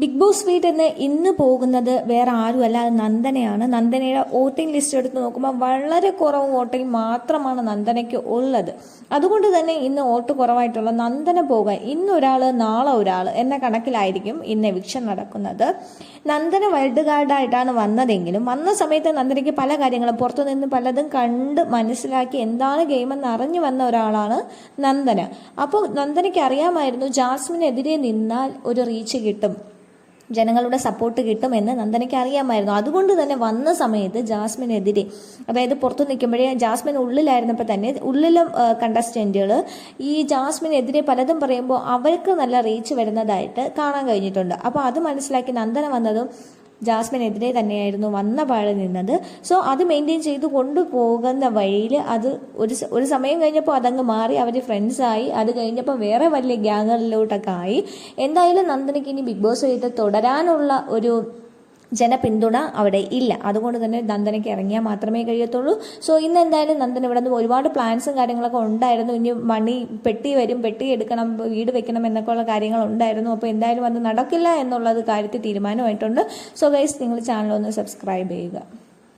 Big boss വീട്ടിൽ നിന്ന് ഇന്ന് പോകുന്നത് വേറെ ആരുമല്ല അത് നന്ദനയാണ്. നന്ദനയുടെ വോട്ടിംഗ് ലിസ്റ്റ് എടുത്ത് നോക്കുമ്പോൾ വളരെ കുറവ് വോട്ടിംഗ് മാത്രമാണ് നന്ദനയ്ക്ക് ഉള്ളത്. അതുകൊണ്ട് തന്നെ ഇന്ന് വോട്ട് കുറവായിട്ടുള്ള നന്ദന പോകാൻ ഇന്നൊരാൾ നാളെ ഒരാൾ എന്ന കണക്കിലായിരിക്കും ഇന്ന് എവിക്ഷൻ നടക്കുന്നത്. നന്ദന വൈൽഡ് കാർഡായിട്ടാണ് വന്നതെങ്കിലും വന്ന സമയത്ത് നന്ദനയ്ക്ക് പല കാര്യങ്ങളും പുറത്തുനിന്ന് പലതും കണ്ട് മനസ്സിലാക്കി എന്താണ് ഗെയിമെന്ന് അറിഞ്ഞു വന്ന ഒരാളാണ് നന്ദന. അപ്പോൾ നന്ദനയ്ക്ക് അറിയാമായിരുന്നു ജാസ്മിനെതിരെ നിന്നാൽ ഒരു റീച്ച് കിട്ടും. ജനങ്ങളുടെ സപ്പോർട്ട് കിട്ടുമെന്ന് നന്ദനയ്ക്ക് അറിയാമായിരുന്നു. അതുകൊണ്ട് തന്നെ വന്ന സമയത്ത് ജാസ്മിനെതിരെ അതായത് പുറത്തു നിൽക്കുമ്പോഴേ ജാസ്മിൻ ഉള്ളിലായിരുന്നപ്പോൾ തന്നെ ഉള്ളിലും കണ്ടസ്റ്റന്റുകൾ ഈ ജാസ്മിനെതിരെ പലതും പറയുമ്പോൾ അവർക്ക് നല്ല റീച്ച് വരുന്നതായിട്ട് കാണാൻ കഴിഞ്ഞിട്ടുണ്ട്. അപ്പോൾ അത് മനസ്സിലാക്കി നന്ദന വന്നതും ജാസ്മിനെതിരെ തന്നെയായിരുന്നു വന്ന പാഴ നിന്നത്. സോ അത് മെയിന്റെയിൻ ചെയ്ത് കൊണ്ടുപോകുന്ന വഴിയിൽ അത് ഒരു ഒരു സമയം കഴിഞ്ഞപ്പോൾ അതങ്ങ് മാറി അവർ ഫ്രണ്ട്സായി അത് കഴിഞ്ഞപ്പോൾ വേറെ വലിയ ഗ്യാങ്ങുകളിലോട്ടൊക്കെ ആയി. എന്തായാലും നന്ദനയ്ക്ക് ഇനി ബിഗ് ബോസ് ചെയ്ത് തുടരാനുള്ള ഒരു ജനപിന്തുണ അവിടെ ഇല്ല. അതുകൊണ്ട് തന്നെ നന്ദനയ്ക്ക് ഇറങ്ങിയാൽ മാത്രമേ കഴിയത്തുള്ളൂ. സോ ഇന്ന് എന്തായാലും നന്ദന ഇവിടെ നിന്ന് ഒരുപാട് പ്ലാൻസും കാര്യങ്ങളൊക്കെ ഉണ്ടായിരുന്നു. ഇനി മണി പെട്ടി വരും പെട്ടി എടുക്കണം വീട് വെക്കണം എന്നൊക്കെ ഉള്ള കാര്യങ്ങൾ ഉണ്ടായിരുന്നു. അപ്പോൾ എന്തായാലും അത് നടക്കില്ല എന്നുള്ളത് കാര്യത്തിൽ തീരുമാനമായിട്ടുണ്ട്. സോ ഗൈസ് നിങ്ങൾ ചാനൽ ഒന്ന് സബ്സ്ക്രൈബ് ചെയ്യുക.